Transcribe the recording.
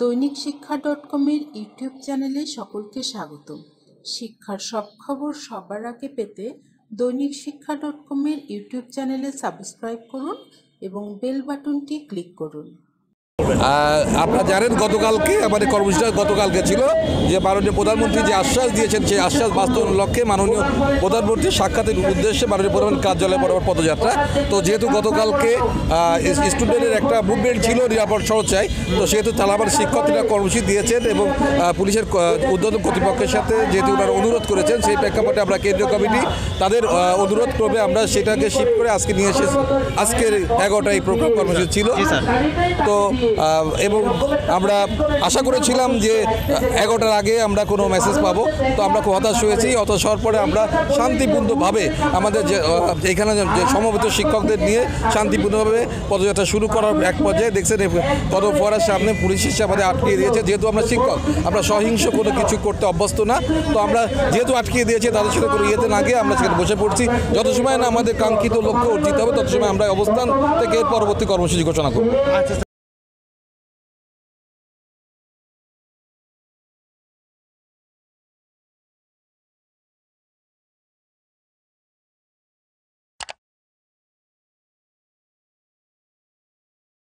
দৈনিক শিক্ষা ডট কমের ইউটিউব চ্যানেলে সকলকে স্বাগত শিক্ষার সব খবর সবার আগে পেতে দৈনিক শিক্ষা ডট কমের ইউটিউব চ্যানেলে সাবস্ক্রাইব করুন এবং বেল বাটনটি ক্লিক করুন। আপনারা জানেন গতকালকে আমাদের কর্মসূচিটা গতকালকে ছিল যে মাননীয় প্রধানমন্ত্রী যে আশ্বাস দিয়েছেন সেই আশ্বাস বাস্তবায়নের লক্ষ্যে মাননীয় প্রধানমন্ত্রীর সাক্ষাতের উদ্দেশ্যে মাননীয় প্রধানমন্ত্রী কার্যালয় বরাবর পদযাত্রা। তো যেহেতু গতকালকে স্টুডেন্টের একটা মুভমেন্ট ছিল নিরাপদ সড়ক চাই তো সেহেতু তালাবার শিক্ষকরা কর্মসূচি দিয়েছেন এবং পুলিশের উদ্বোধন কর্তৃপক্ষের সাথে যেহেতু ওনারা অনুরোধ করেছেন সেই প্রেক্ষাপটে আমরা কেন্দ্রীয় কমিটি তাদের অনুরোধ ক্রমে আমরা সেটাকে শিফট করে আজকে নিয়ে এসেছি। আজকের এগারোটা এই প্রোগ্রাম কর্মসূচি ছিল। তো এবং আমরা আশা করেছিলাম যে এগারোটার আগে আমরা কোনো মেসেজ পাবো। তো আমরা খুব হতাশ হয়েছি, হতাশ হওয়ার পরে আমরা শান্তিপূর্ণভাবে আমাদের যে এখানে যে সমবেত শিক্ষকদের নিয়ে শান্তিপূর্ণভাবে পদযাত্রা শুরু করার এক পর্যায়ে দেখছেন এই কত ফোয়ারার সামনে পুলিশ এসে আমাদের আটকিয়ে দিয়েছে। যেহেতু আমরা শিক্ষক, আমরা সহিংস কোনো কিছু করতে অভ্যস্ত না, তো আমরা যেহেতু আটকিয়ে দিয়েছে, তাদের সাথে কোনো ইয়েতে না গিয়ে আমরা সেখানে বসে পড়ছি। যত সময় না আমাদের কাঙ্ক্ষিত লক্ষ্য অর্জিত হবে, তত সময় আমরা অবস্থান থেকে পরবর্তী কর্মসূচি ঘোষণা করব।